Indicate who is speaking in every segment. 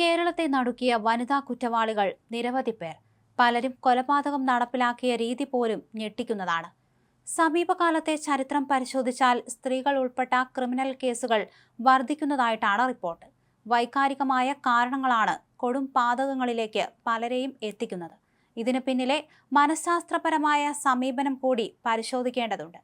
Speaker 1: കേരളത്തെ നടുക്കിയ വനിതാ കുറ്റവാളികൾ നിരവധി പേർ. പലരും കൊലപാതകം നടപ്പിലാക്കിയ രീതി പോലും ഞെട്ടിക്കുന്നതാണ്. സമീപകാലത്തെ ചരിത്രം പരിശോധിച്ചാൽ സ്ത്രീകൾ ഉൾപ്പെട്ട ക്രിമിനൽ കേസുകൾ വർദ്ധിക്കുന്നതായിട്ടാണ് റിപ്പോർട്ട്. വൈകാരികമായ കാരണങ്ങളാണ് കൊടും പാതകങ്ങളിലേക്ക് പലരെയും എത്തിക്കുന്നത്. ഇതിന് പിന്നിലെ മനഃശാസ്ത്രപരമായ സമീപനം കൂടി പരിശോധിക്കേണ്ടതുണ്ട്.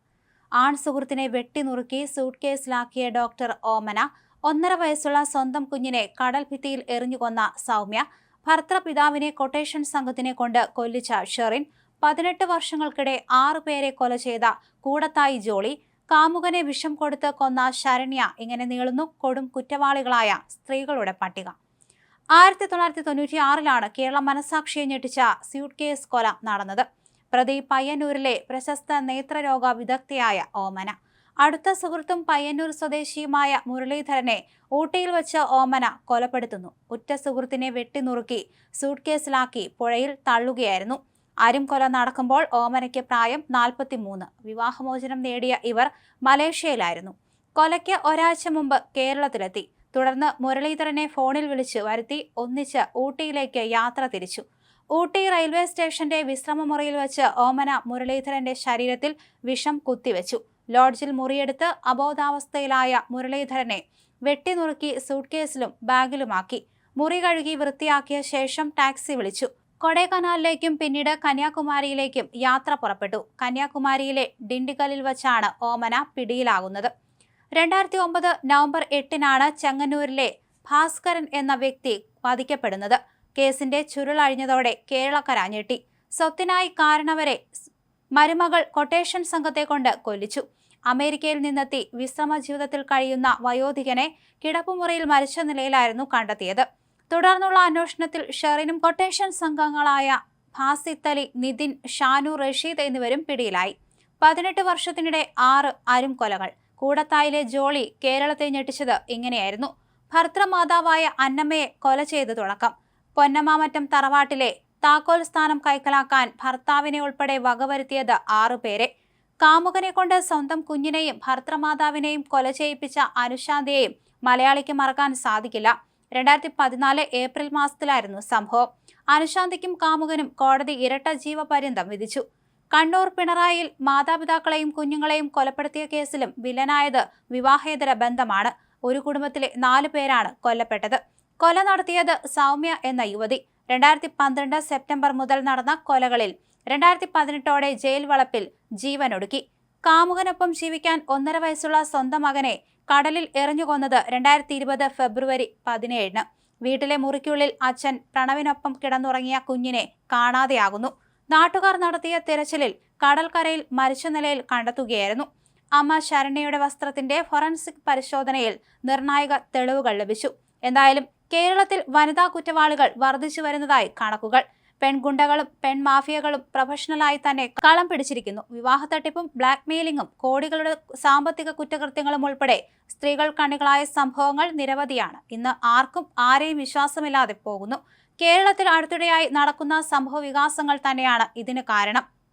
Speaker 1: ആൺ സുഹൃത്തിനെ വെട്ടിനുറുക്കി സൂട്ട് കേസിലാക്കിയ ഡോക്ടർ ഓമന ഒന്നര വയസ്സുള്ള സ്വന്തം കുഞ്ഞിനെ കടൽ ഭിത്തിയിൽ എറിഞ്ഞുകൊന്ന സൗമ്യ ഭർത്തൃപിതാവിനെ കൊട്ടേഷൻ സംഘത്തിനെ കൊണ്ട് കൊല്ലിച്ച ഷെറിൻ പതിനെട്ട് വർഷങ്ങൾക്കിടെ ആറു പേരെ കൊല ചെയ്ത കൂടത്തായി ജോളി കാമുകനെ വിഷം കൊടുത്ത് കൊന്ന ശരണ്യ ഇങ്ങനെ നീളുന്നു. കൊടും കുറ്റവാളികളായ സ്ത്രീകളുടെ പട്ടിക. ആയിരത്തി തൊള്ളായിരത്തി തൊണ്ണൂറ്റി ആറിലാണ് കേരള മനസാക്ഷിയെ ഞെട്ടിച്ച സ്യൂട്ട് കേസ് കൊല നടന്നത്. പ്രതി പയ്യന്നൂരിലെ പ്രശസ്ത നേത്രരോഗ വിദഗ്ധയായ ഓമന. അടുത്ത സുഹൃത്തും പയ്യന്നൂർ സ്വദേശിയുമായ മുരളീധരനെ ഊട്ടിയിൽ വച്ച് ഓമന കൊലപ്പെടുത്തുന്നു. ഉറ്റ സുഹൃത്തിനെ വെട്ടിനുറുക്കി സൂട്ട് കേസിലാക്കി പുഴയിൽ തള്ളുകയായിരുന്നു. അരും കൊല നടക്കുമ്പോൾ ഓമനയ്ക്ക് പ്രായം നാൽപ്പത്തിമൂന്ന്. വിവാഹമോചനം നേടിയ ഇവർ മലേഷ്യയിലായിരുന്നു. കൊലയ്ക്ക് ഒരാഴ്ച മുമ്പ് കേരളത്തിലെത്തി. തുടർന്ന് മുരളീധരനെ ഫോണിൽ വിളിച്ച് വരുത്തി ഒന്നിച്ച് ഊട്ടിയിലേക്ക് യാത്ര തിരിച്ചു. ഊട്ടി റെയിൽവേ സ്റ്റേഷന്റെ വിശ്രമമുറിയിൽ വെച്ച് ഓമന മുരളീധരന്റെ ശരീരത്തിൽ വിഷം കുത്തിവെച്ചു. ലോഡ്ജിൽ മുറിയെടുത്ത് അബോധാവസ്ഥയിലായ മുരളീധരനെ വെട്ടിനുറുക്കി സൂട്ട്കേസിലും ബാഗിലുമാക്കി. മുറി കഴുകി വൃത്തിയാക്കിയ ശേഷം ടാക്സി വിളിച്ചു. കൊടൈക്കനാലിലേക്കും പിന്നീട് കന്യാകുമാരിയിലേക്കും യാത്ര പുറപ്പെട്ടു. കന്യാകുമാരിയിലെ ഡിണ്ടിഗലിൽ വച്ചാണ് ഓമന പിടിയിലാകുന്നത്. രണ്ടായിരത്തി ഒമ്പത് നവംബർ എട്ടിനാണ് ചെങ്ങന്നൂരിലെ ഭാസ്കരൻ എന്ന വ്യക്തി വധിക്കപ്പെടുന്നത്. കേസിന്റെ ചുരുളഴിഞ്ഞതോടെ കേരളക്കര ഞെട്ടി. സ്വത്തിനായി കാരണവരെ മരുമകൾ കൊട്ടേഷൻ സംഘത്തെ കൊണ്ട് കൊല്ലിച്ചു. അമേരിക്കയിൽ നിന്നെത്തി വിശ്രമ ജീവിതത്തിൽ കഴിയുന്ന വയോധികനെ കിടപ്പുമുറിയിൽ മരിച്ച നിലയിലായിരുന്നു കണ്ടെത്തിയത്. തുടർന്നുള്ള അന്വേഷണത്തിൽ ഷെറിനും കൊട്ടേഷൻ സംഘങ്ങളായ ഭാസിത്തലി നിതിൻ ഷാനു റഷീദ് എന്നിവരും പിടിയിലായി. പതിനെട്ട് വർഷത്തിനിടെ ആറ് അരും കൊലകൾ കൂടത്തായിലെ ജോളി കേരളത്തെ ഞെട്ടിച്ചത് ഇങ്ങനെയായിരുന്നു. ഭർത്തൃമാതാവായ അന്നമ്മയെ കൊല ചെയ്ത് തുടക്കം. പൊന്നമാമറ്റം തറവാട്ടിലെ താക്കോൽ സ്ഥാനം കൈക്കലാക്കാൻ ഭർത്താവിനെ ഉൾപ്പെടെ വകവരുത്തിയത് ആറുപേരെ കാമുകനെ കൊണ്ട് സ്വന്തം കുഞ്ഞിനെയും ഭർത്തൃമാതാവിനെയും കൊല ചെയ്യിപ്പിച്ച അനുശാന്തിയെയും മലയാളിക്ക് മറക്കാൻ സാധിക്കില്ല. രണ്ടായിരത്തി പതിനാല് ഏപ്രിൽ മാസത്തിലായിരുന്നു സംഭവം. അനുശാന്തിക്കും കാമുകനും കോടതി ഇരട്ട ജീവപര്യന്തം വിധിച്ചു. കണ്ണൂർ പിണറായിൽ മാതാപിതാക്കളെയും കുഞ്ഞുങ്ങളെയും കൊലപ്പെടുത്തിയ കേസിലും വില്ലനായത് വിവാഹേതര ബന്ധമാണ്. ഒരു കുടുംബത്തിലെ നാലു പേരാണ് കൊല്ലപ്പെട്ടത്. കൊല നടത്തിയത് സൗമ്യ എന്ന യുവതി. രണ്ടായിരത്തി പന്ത്രണ്ട് സെപ്റ്റംബർ മുതൽ നടന്ന കൊലകളിൽ രണ്ടായിരത്തി പതിനെട്ടോടെ ജയിൽ വളപ്പിൽ ജീവനൊടുക്കി. കാമുകനൊപ്പം ജീവിക്കാൻ ഒന്നര വയസ്സുള്ള സ്വന്തം മകനെ കടലിൽ എറിഞ്ഞുകൊന്നത് രണ്ടായിരത്തി ഇരുപത് ഫെബ്രുവരി പതിനേഴിന്. വീട്ടിലെ മുറിക്കുള്ളിൽ അച്ഛൻ പ്രണവിനൊപ്പം കിടന്നുറങ്ങിയ കുഞ്ഞിനെ കാണാതെയാകുന്നു. നാട്ടുകാർ നടത്തിയ തിരച്ചിലിൽ കടൽക്കരയിൽ മരിച്ച നിലയിൽ കണ്ടെത്തുകയായിരുന്നു. അമ്മ ശരണ്യയുടെ വസ്ത്രത്തിന്റെ ഫൊറൻസിക് പരിശോധനയിൽ നിർണായക തെളിവുകൾ ലഭിച്ചു. എന്തായാലും കേരളത്തിൽ വനിതാ കുറ്റവാളികൾ വർദ്ധിച്ചു വരുന്നതായി കണക്കുകൾ. പെൺഗുണ്ടകളും പെൺമാഫിയകളും പ്രൊഫഷണലായി തന്നെ കളം പിടിച്ചിരിക്കുന്നു. വിവാഹ തട്ടിപ്പും ബ്ലാക്ക് മെയിലിംഗും കോടികളുടെ സാമ്പത്തിക കുറ്റകൃത്യങ്ങളും ഉൾപ്പെടെ സ്ത്രീകൾ കണ്ണികളായ സംഭവങ്ങൾ നിരവധിയാണ്. ഇന്ന് ആർക്കും ആരെയും വിശ്വാസമില്ലാതെ പോകുന്നു. കേരളത്തിൽ അടുത്തിടെയായി നടക്കുന്ന സംഭവ വികാസങ്ങൾ തന്നെയാണ് ഇതിന് കാരണം.